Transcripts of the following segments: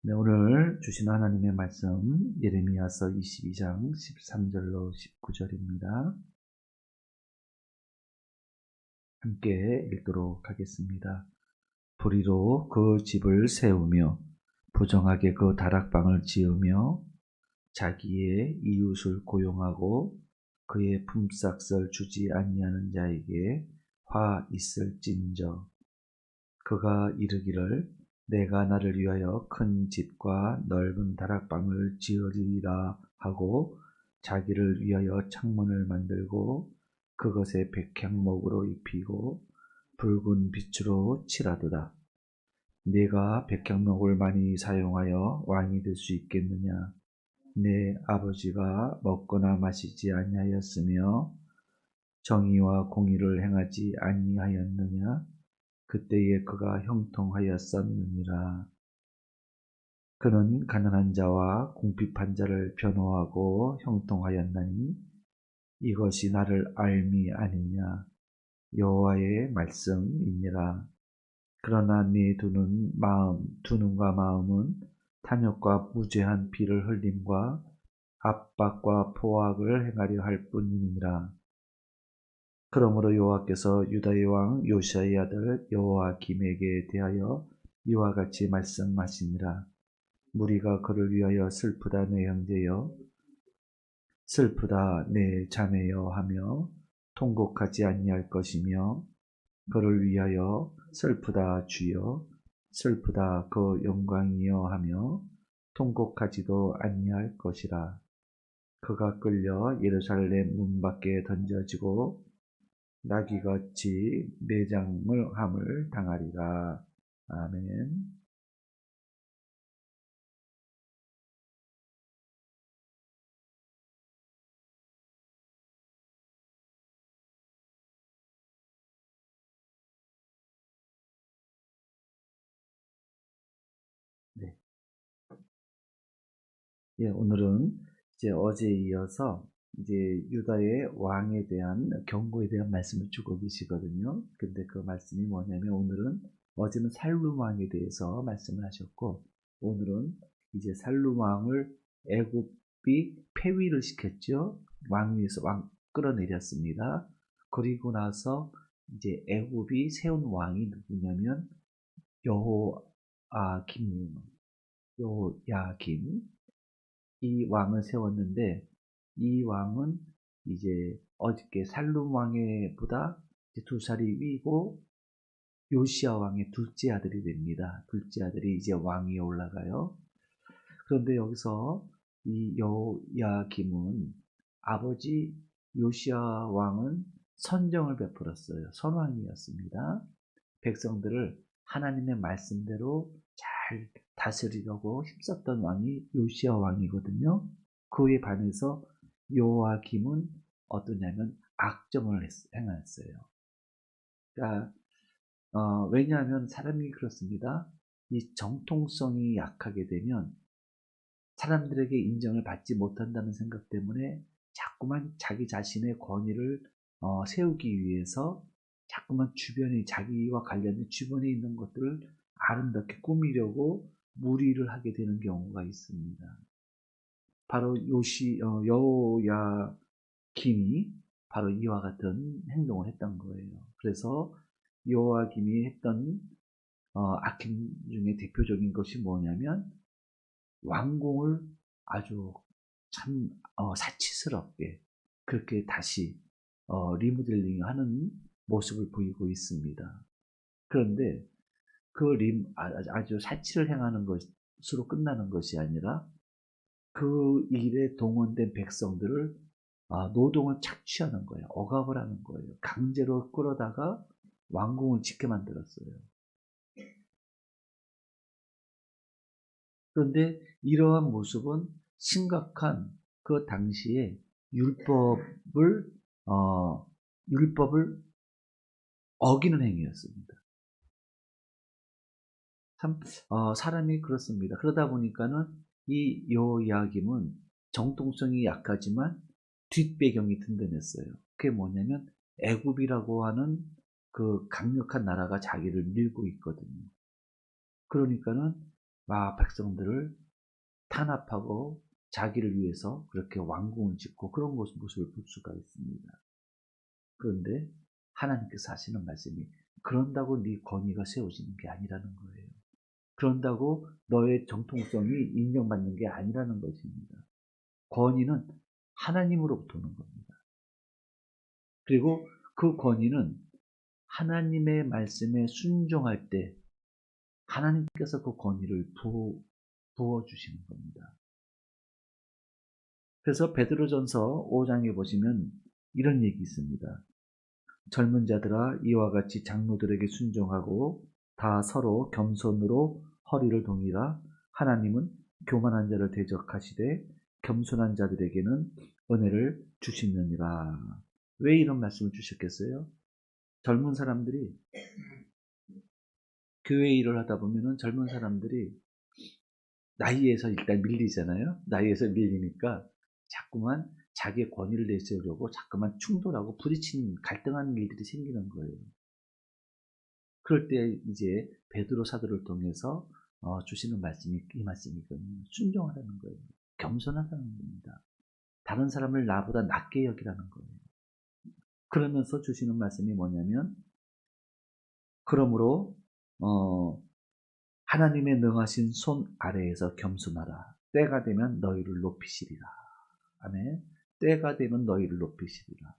네, 오늘 주신 하나님의 말씀 예레미야서 22장 13절로 19절입니다. 함께 읽도록 하겠습니다. 불의로 그 집을 세우며 부정하게 그 다락방을 지으며 자기의 이웃을 고용하고 그의 품삯을 주지 아니하는 자에게 화 있을진저 그가 이르기를 내가 나를 위하여 큰 집과 넓은 다락방을 지으리라 하고 자기를 위하여 창문을 만들고 그것에 백향목으로 입히고 붉은 빛으로 칠하도다. 내가 백향목을 많이 사용하여 왕이 될 수 있겠느냐? 내 아버지가 먹거나 마시지 아니하였으며 정의와 공의를 행하지 아니하였느냐? 그때에 그가 형통하였었느니라. 그는 가난한 자와 궁핍한 자를 변호하고 형통하였나니 이것이 나를 알미 아니냐 여호와의 말씀이니라. 그러나 네 두는 마음 두 눈과 마음은 탐욕과 무죄한 피를 흘림과 압박과 포악을 행하려 할 뿐이니라. 그러므로 여호와께서 유다의 왕 요시아의 아들 여호와김에게 대하여 이와 같이 말씀하시니라. 무리가 그를 위하여 슬프다 내 형제여 슬프다 내 자매여 하며 통곡하지 아니할 것이며 그를 위하여 슬프다 주여 슬프다 그 영광이여 하며 통곡하지도 아니할 것이라. 그가 끌려 예루살렘 문 밖에 던져지고 나귀같이 내장을 함을 당하리라. 아멘. 네. 예, 오늘은 이제 어제 이어서 이제 유다의 왕에 대한 경고에 대한 말씀을 주고 계시거든요. 근데 그 말씀이 뭐냐면 오늘은 어제는 살룸 왕에 대해서 말씀을 하셨고 오늘은 이제 살룸 왕을 애굽이 폐위를 시켰죠. 왕 위에서 왕 끌어내렸습니다. 그리고 나서 이제 애굽이 세운 왕이 누구냐면 여호아김, 여호야김 이 왕을 세웠는데 이 왕은 이제 어저께 살룸 왕의 보다 두 살이 위고 요시아 왕의 둘째 아들이 됩니다. 둘째 아들이 이제 왕위에 올라가요. 그런데 여기서 이 여야김은 아버지 요시아 왕은 선정을 베풀었어요. 선왕이었습니다. 백성들을 하나님의 말씀대로 잘 다스리려고 힘썼던 왕이 요시아 왕이거든요. 그에 반해서 요아김은 어떠냐면 악정을 했, 행했어요. 그러니까 어, 왜냐하면 사람이 그렇습니다. 이 정통성이 약하게 되면 사람들에게 인정을 받지 못한다는 생각 때문에 자꾸만 자기 자신의 권위를 어, 세우기 위해서 자꾸만 주변에 자기와 관련된 주변에 있는 것들을 아름답게 꾸미려고 무리를 하게 되는 경우가 있습니다. 바로 요시 어, 여호야김이 바로 이와 같은 행동을 했던 거예요. 그래서 여호야김이 했던 어, 악행 중에 대표적인 것이 뭐냐면 왕궁을 아주 참 어, 사치스럽게 그렇게 다시 어, 리모델링하는 모습을 보이고 있습니다. 그런데 그 림, 아, 아주 사치를 행하는 것으로 끝나는 것이 아니라 그 일에 동원된 백성들을 아, 노동을 착취하는 거예요. 억압을 하는 거예요. 강제로 끌어다가 왕궁을 짓게 만들었어요. 그런데 이러한 모습은 심각한 그 당시에 율법을 어, 율법을 어기는 행위였습니다. 참 어, 사람이 그렇습니다. 그러다 보니까는 이 요야김은 정통성이 약하지만 뒷배경이 든든했어요. 그게 뭐냐면 애굽이라고 하는 그 강력한 나라가 자기를 밀고 있거든요. 그러니까는 와 백성들을 탄압하고 자기를 위해서 그렇게 왕궁을 짓고 그런 모습을 볼 수가 있습니다. 그런데 하나님께서 하시는 말씀이 그런다고 네 권위가 세워지는 게 아니라는 거예요. 그런다고 너의 정통성이 인정받는 게 아니라는 것입니다. 권위는 하나님으로부터 오는 겁니다. 그리고 그 권위는 하나님의 말씀에 순종할 때 하나님께서 그 권위를 부어, 부어주시는 겁니다. 그래서 베드로전서 5장에 보시면 이런 얘기 있습니다. 젊은 자들아 이와 같이 장로들에게 순종하고 다 서로 겸손으로 허리를 동이라 하나님은 교만한 자를 대적하시되 겸손한 자들에게는 은혜를 주시느니라. 왜 이런 말씀을 주셨겠어요? 젊은 사람들이 교회 일을 하다 보면은 젊은 사람들이 나이에서 일단 밀리잖아요. 나이에서 밀리니까 자꾸만 자기의 권위를 내세우려고 자꾸만 충돌하고 부딪히는 갈등하는 일들이 생기는 거예요. 그럴 때 이제 베드로 사도를 통해서 어, 주시는 말씀이 이 말씀이거든요. 순종하라는 거예요. 겸손하다는 겁니다. 다른 사람을 나보다 낮게 여기라는 거예요. 그러면서 주시는 말씀이 뭐냐면 그러므로 어, 하나님의 능하신 손 아래에서 겸손하라. 때가 되면 너희를 높이시리라. 아멘. 때가 되면 너희를 높이시리라.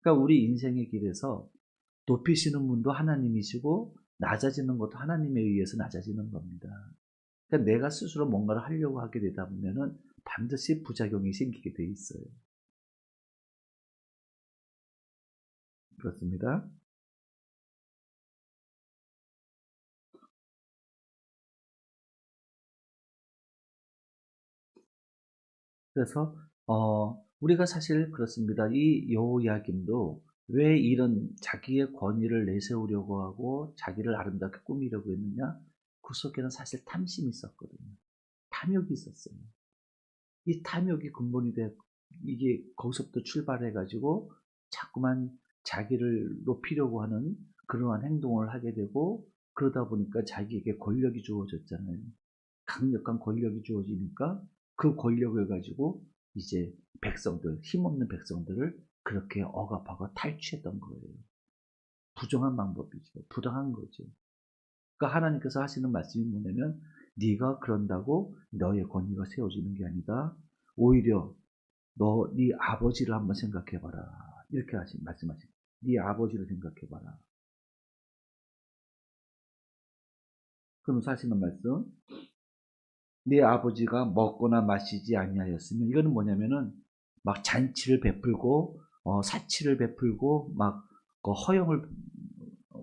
그러니까 우리 인생의 길에서 높이시는 분도 하나님이시고 낮아지는 것도 하나님에 의해서 낮아지는 겁니다. 그러니까 내가 스스로 뭔가를 하려고 하게 되다 보면은 반드시 부작용이 생기게 돼 있어요. 그렇습니다. 그래서 어, 우리가 사실 그렇습니다. 이 여호야김도 왜 이런 자기의 권위를 내세우려고 하고 자기를 아름답게 꾸미려고 했느냐? 그 속에는 사실 탐심이 있었거든요. 탐욕이 있었어요. 이 탐욕이 근본이 돼 이게 거기서부터 출발해 가지고 자꾸만 자기를 높이려고 하는 그러한 행동을 하게 되고 그러다 보니까 자기에게 권력이 주어졌잖아요. 강력한 권력이 주어지니까 그 권력을 가지고 이제 백성들, 힘없는 백성들을 그렇게 억압하고 탈취했던 거예요. 부정한 방법이죠. 부당한 거죠. 그러니까 하나님께서 하시는 말씀이 뭐냐면 네가 그런다고 너의 권위가 세워지는 게 아니다. 오히려 너 네 아버지를 한번 생각해 봐라. 이렇게 하신 말씀하신. 네 아버지를 생각해 봐라. 그러면서 하시는 말씀 네 아버지가 먹거나 마시지 아니하였으면 이거는 뭐냐면은 막 잔치를 베풀고 어, 사치를 베풀고 막 그 허영을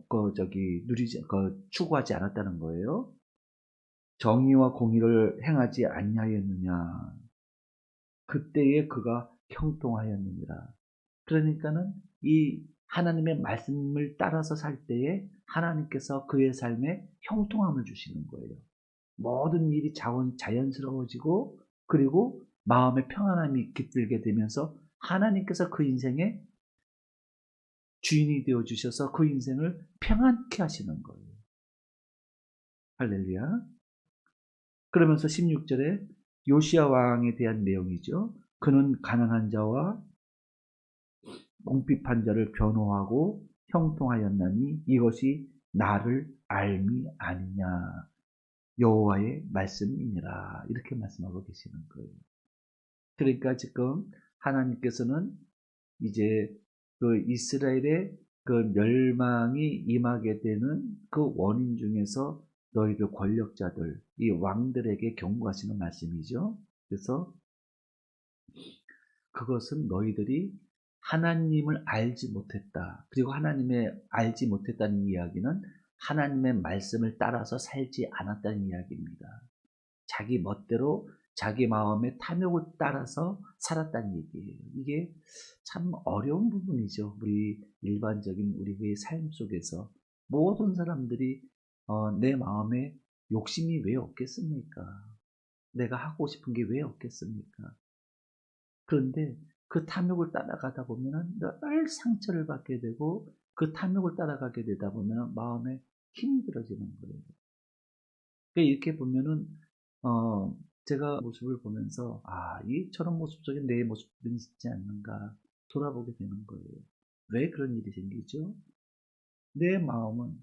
그 저기 누리지 그 추구하지 않았다는 거예요. 정의와 공의를 행하지 아니하였느냐. 그때에 그가 형통하였느니라. 그러니까는 이 하나님의 말씀을 따라서 살 때에 하나님께서 그의 삶에 형통함을 주시는 거예요. 모든 일이 자원, 자연스러워지고 그리고 마음의 평안함이 깃들게 되면서 하나님께서 그 인생의 주인이 되어 주셔서 그 인생을 평안케 하시는 거예요. 할렐루야. 그러면서 16절에 요시아 왕에 대한 내용이죠. 그는 가난한 자와 궁핍한 자를 변호하고 형통하였나니 이것이 나를 알미 아니냐. 여호와의 말씀이니라 이렇게 말씀하고 계시는 거예요. 그러니까 지금 하나님께서는 이제 그 이스라엘의 그 멸망이 임하게 되는 그 원인 중에서 너희들 권력자들, 이 왕들에게 경고하시는 말씀이죠. 그래서 그것은 너희들이 하나님을 알지 못했다. 그리고 하나님의 알지 못했다는 이야기는 하나님의 말씀을 따라서 살지 않았다는 이야기입니다. 자기 멋대로 자기 마음의 탐욕을 따라서 살았다는 얘기예요. 이게 참 어려운 부분이죠. 우리 일반적인 우리의 삶 속에서 모든 사람들이 어, 내 마음에 욕심이 왜 없겠습니까? 내가 하고 싶은 게 왜 없겠습니까? 그런데 그 탐욕을 따라가다 보면 늘 상처를 받게 되고 그 탐욕을 따라가게 되다 보면 마음에 힘이 들어지는 거예요. 이렇게 보면은 어 제가 모습을 보면서 아, 이 저런 모습 속에 내 모습들이 있지 않는가 돌아보게 되는 거예요. 왜 그런 일이 생기죠? 내 마음은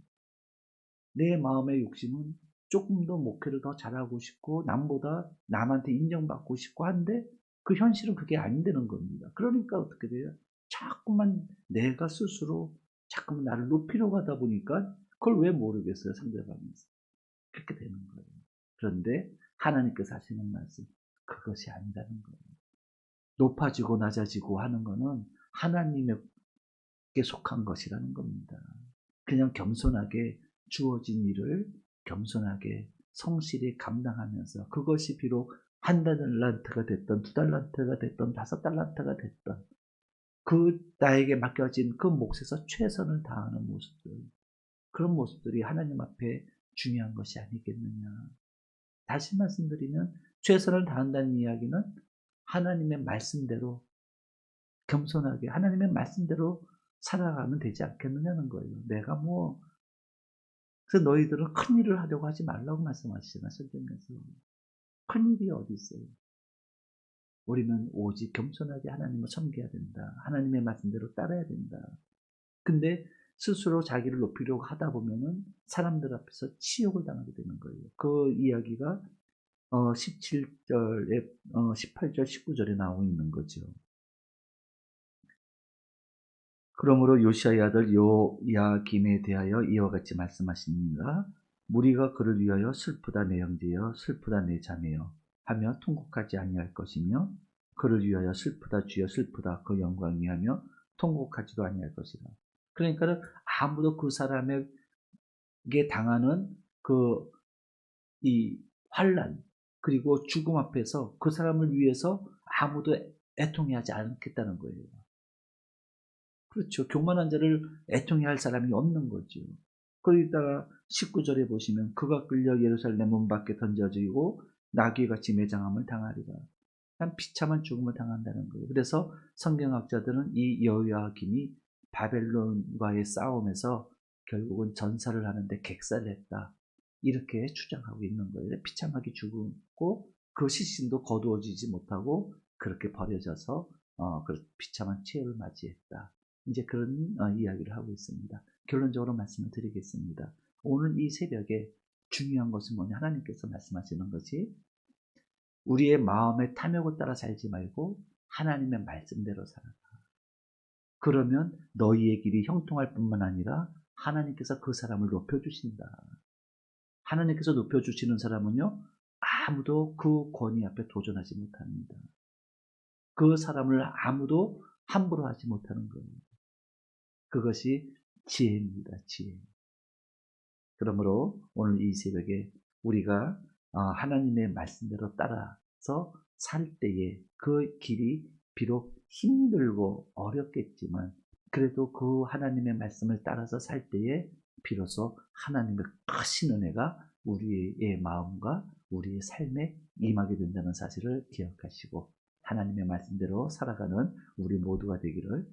내 마음의 욕심은 조금 더 목회를 더 잘하고 싶고 남보다 남한테 인정받고 싶고 한데 그 현실은 그게 안 되는 겁니다. 그러니까 어떻게 돼요? 자꾸만 내가 스스로 자꾸만 나를 높이려고 하다 보니까 그걸 왜 모르겠어요 상대방에서 그렇게 되는 거예요. 그런데 하나님께서 하시는 말씀 그것이 아니라는 거예요. 높아지고 낮아지고 하는 거는 하나님에게 속한 것이라는 겁니다. 그냥 겸손하게 주어진 일을 겸손하게 성실히 감당하면서 그것이 비록 한 달란트가 됐던 두 달란트가 됐던 다섯 달란트가 됐던 그 나에게 맡겨진 그 몫에서 최선을 다하는 모습들 그런 모습들이 하나님 앞에 중요한 것이 아니겠느냐 다시 말씀드리면 최선을 다한다는 이야기는 하나님의 말씀대로 겸손하게 하나님의 말씀대로 살아가면 되지 않겠느냐는 거예요. 내가 뭐 그래서 너희들은 큰 일을 하려고 하지 말라고 말씀하시잖아 성경에서 큰 일이 어디 있어요? 우리는 오직 겸손하게 하나님을 섬겨야 된다. 하나님의 말씀대로 따라야 된다. 근데 스스로 자기를 높이려고 하다 보면은 사람들 앞에서 치욕을 당하게 되는 거예요. 그 이야기가 어 17절에 어 18절 19절에 나오고 있는 거죠. 그러므로 요시아의 아들 요야김에 대하여 이와 같이 말씀하십니다. 무리가 그를 위하여 슬프다 내 형제여 슬프다 내 자매여 하며 통곡하지 아니할 것이며 그를 위하여 슬프다 주여 슬프다 그 영광이 하며 통곡하지도 아니할 것이라. 그러니까 아무도 그 사람에게 당하는 그 이 환란 그리고 죽음 앞에서 그 사람을 위해서 아무도 애통해하지 않겠다는 거예요. 그렇죠. 교만한 자를 애통해할 사람이 없는 거죠. 그러다가 19절에 보시면 그가 끌려 예루살렘 문 밖에 던져지고 나귀같이 매장함을 당하리라. 난 비참한 죽음을 당한다는 거예요. 그래서 성경학자들은 이 여호야김이 바벨론과의 싸움에서 결국은 전사를 하는데 객사를 했다. 이렇게 주장하고 있는 거예요. 비참하게 죽고 그 시신도 거두어지지 못하고 그렇게 버려져서 어, 그 비참한 체를 맞이했다. 이제 그런 어, 이야기를 하고 있습니다. 결론적으로 말씀을 드리겠습니다. 오늘 이 새벽에 중요한 것은 뭐냐? 하나님께서 말씀하시는 것이 우리의 마음의 탐욕을 따라 살지 말고 하나님의 말씀대로 살아라. 그러면 너희의 길이 형통할 뿐만 아니라 하나님께서 그 사람을 높여주신다. 하나님께서 높여주시는 사람은요, 아무도 그 권위 앞에 도전하지 못합니다. 그 사람을 아무도 함부로 하지 못하는 거예요. 그것이 지혜입니다. 지혜. 그러므로 오늘 이 새벽에 우리가 어, 하나님의 말씀대로 따라서 살 때에 그 길이 비록 힘들고 어렵겠지만 그래도 그 하나님의 말씀을 따라서 살 때에 비로소 하나님의 크신 은혜가 우리의 마음과 우리의 삶에 임하게 된다는 사실을 기억하시고 하나님의 말씀대로 살아가는 우리 모두가 되기를